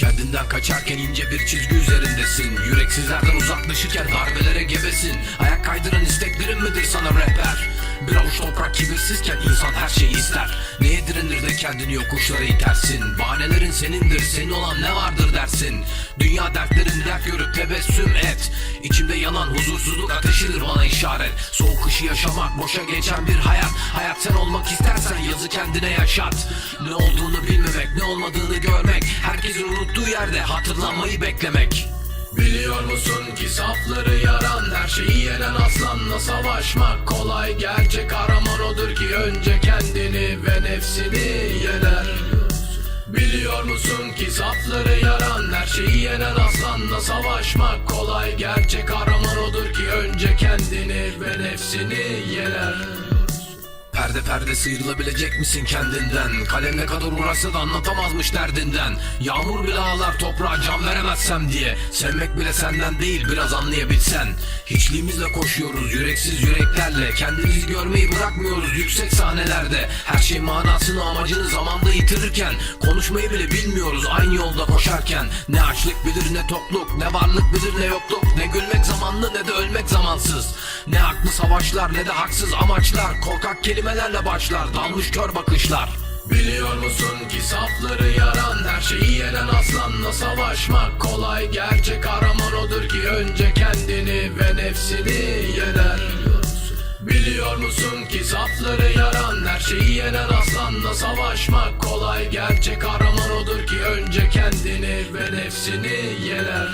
Kendinden kaçarken ince bir çizgi üzerindesin. Yüreksizlerden uzaklaşırken darbelere gebesin. Ayak kaydıran isteklerin midir sana rehber? Bir avuç toprak kibirsizken insan her şeyi ister. Neye direnir de kendini yokuşlara itersin? Bahanelerin senindir senin olan ne vardır dersin? Dünya dertlerin dert görüp tebessüm et İçimde yanan huzursuzluk ateşidir bana işaret. Soğuk kışı yaşamak boşa geçen bir hayat. Hayat sen olmak istersen yazı kendine yaşat. Ne olduğunu bilmemek ne olmadığını görmek. Herkesin unuttuğu yerde hatırlanmayı beklemek. Biliyor musun ki safları yaran Her şeyi yenen aslanla savaşmak kolay. Gerçek kahraman odur ki önce kendini ve nefsini Musun ki safları yaran Her şeyi yenen aslanla savaşmak kolay. Gerçek kahraman odur ki önce kendini ve nefsini yener Perde perde sıyrılabilecek misin kendinden? Kalem ne kadar uğraşsa da anlatamazmış derdinden. Yağmur bile ağlar toprağa can veremezsem diye. Sevmek bile senden değil biraz anlayabilsen. Hiçliğimizle koşuyoruz yüreksiz yüreklerle. Kendimizi görmeyi bırakmıyoruz yüksek sahnelerde. Her şey manasını amacını zamanda yitirirken Konuşmayı bile bilmiyoruz aynı yolda koşarken. Ne açlık bilir ne tokluk Ne varlık bilir ne yokluk Ne gülmek zamanlı ne de ölmek zamansız. Ne haklı savaşlar ne de haksız amaçlar. Korkak kelimelerle başlar dalmış kör bakışlar. Biliyor musun ki safları yaran Her şeyi yenen aslanla savaşmak kolay. Gerçek kahraman odur ki önce kendini ve nefsini yener. Biliyor musun ki safları yaran Her şeyi yenen aslanla savaşmak kolay. Gerçek kahraman odur ki önce kendini ve nefsini yener